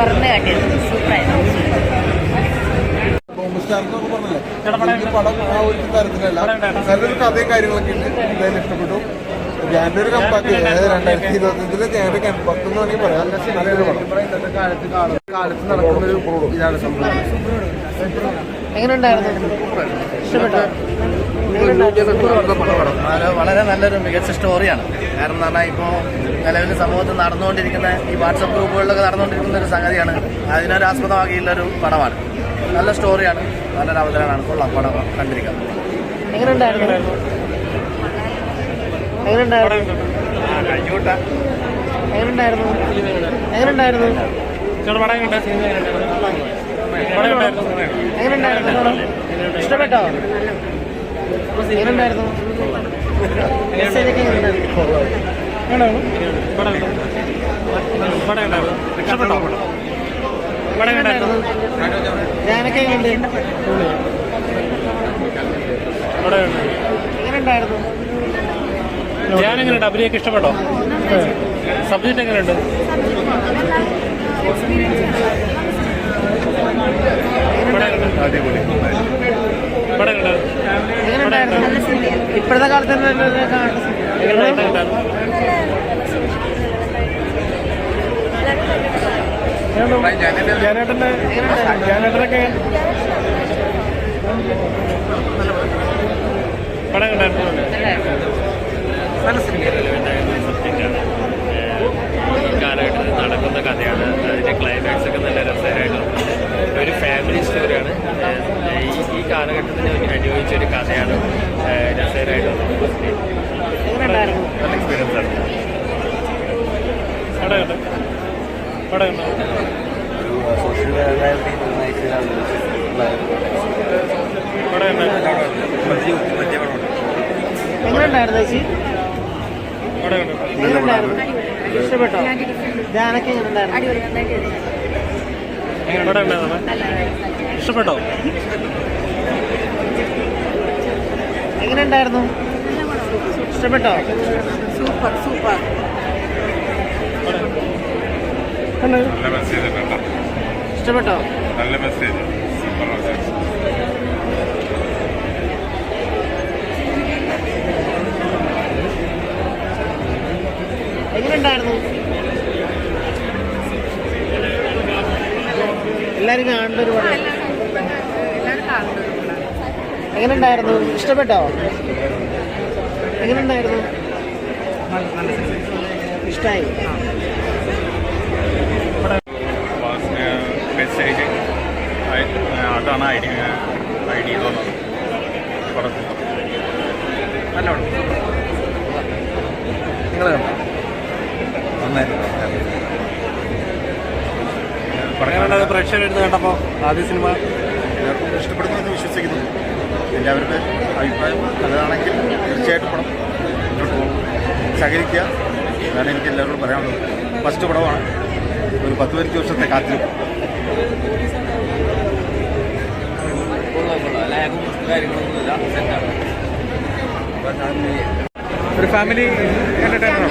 തുറന്ന് കാട്ടിയത്. സൂപ്പറായിരുന്നു. പടം ആ ഒരു തരത്തിലല്ല. നല്ലൊരു കഥയും കാര്യങ്ങളൊക്കെ ഉണ്ട്. എന്തായാലും ഇഷ്ടപ്പെട്ടു. ഒരു കമ്പാക്ക് രണ്ടായിരത്തി ഇരുപത്തഞ്ചിൽ ഞാന്റെ കമ്പാക്ക് എന്ന് വേണമെങ്കിൽ പറയാം. നല്ലൊരു പടം. കാലത്ത് കാലത്ത് നടക്കുന്ന ഒരു ഇതാണ് സംഭവം. എങ്ങനെയുണ്ടായിരുന്നു? ഇഷ്ടപ്പെട്ടോ? വളരെ- നല്ലൊരു മികച്ച സ്റ്റോറിയാണ് കാരണം എന്ന് പറഞ്ഞാൽ ഇപ്പോൾ നിലവിൽ സമൂഹത്തിൽ നടന്നുകൊണ്ടിരിക്കുന്ന ഈ വാട്സപ്പ് ഗ്രൂപ്പുകളിലൊക്കെ നടന്നുകൊണ്ടിരിക്കുന്ന ഒരു സംഗതിയാണ്. അതിനൊരു ആസ്പദമാക്കിയുള്ള ഒരു പടമാണ്. നല്ല സ്റ്റോറിയാണ് നല്ലൊരു അവതരണമാണ്. കൊള്ളാം പടം കണ്ടിരിക്കാം എങ്ങനെയുണ്ടായിരുന്നു? എങ്ങനെയുണ്ടായിരുന്നു? എങ്ങനെയുണ്ടായിരുന്നു? എങ്ങനെയുണ്ടായിരുന്നു? എങ്ങനെയുണ്ടായിരുന്നു? ഇഷ്ടപ്പെട്ടോ? ഞാനൊക്കെ എങ്ങനെയുണ്ടായിരുന്നു? ഞാനെങ്ങനെയുണ്ട് അഭിനയൊക്കെ ഇഷ്ടപ്പെട്ടോ സബ്ജക്റ്റ് എങ്ങനെയുണ്ട്? ഇവിടെ ഉണ്ട് എങ്ങനെയുണ്ടായിരുന്നു ഇപ്പോഴത്തെ കാലത്ത് കാണുന്ന സിനിമ. പടം കണ്ടായിരുന്നു. ഈ കാലഘട്ടത്തിൽ നടക്കുന്ന കഥയാണ് അതിന്റെ ക്ലൈമാക്സ് ഒക്കെ നല്ല രസകരമായിട്ടുണ്ട് ഒരു ഫാമിലി സ്റ്റോറിയാണ് ഏഹ് ഈ ഈ കാലഘട്ടത്തിന് അനുഭവിച്ച ഒരു കഥയാണ് നല്ല എക്സ്പീരിയൻസ് ആണ്. കണ്ടു എങ്ങനെയുണ്ടായിരുന്നു ചേച്ചി? കണ്ടു എങ്ങനെയുണ്ടായിരുന്നു? ഇഷ്ടപ്പെട്ടോ? എങ്ങനെയുണ്ടായിരുന്നു? ഉണ്ടായിരുന്നു ഇഷ്ടപ്പെട്ടോ? Super super. നല്ല മെസ്സേജ് ഉണ്ട്? ഇഷ്ടപ്പെട്ടോ? നല്ല മെസ്സേജ് സൂപ്പർ മെസ്സേജ് എങ്ങനെയുണ്ടായിരുന്നു? എല്ലാരും കാണേണ്ട ഒരു പടം. എല്ലാവരും എങ്ങനെയുണ്ടായിരുന്നു ഇഷ്ടപ്പെട്ടോ എങ്ങനെയുണ്ടായിരുന്നു ഇഷ്ടമായി മെസ്സേജ് അതാണ് എങ്ങനെയുണ്ടായത് പ്രേക്ഷകരെടുത്ത് കണ്ടപ്പോൾ ആദ്യ സിനിമ എല്ലാവർക്കും ഇഷ്ടപ്പെടുന്നു വിശ്വസിക്കുന്നു എല്ലാവരുടെ അഭിപ്രായം നല്ലതാണെങ്കിൽ തീർച്ചയായിട്ടും പടം മുന്നോട്ട് പോകും. സഹകരിക്കുക. അതാണ് എനിക്ക് എല്ലാവരോടും പറയാനുള്ളത്. ഫസ്റ്റ് പടമാണ്. ഒരു പത്ത് പതിനഞ്ച് വർഷത്തെ കാത്തിരിപ്പ്. ഒരു ഫാമിലി എന്റർടൈനർ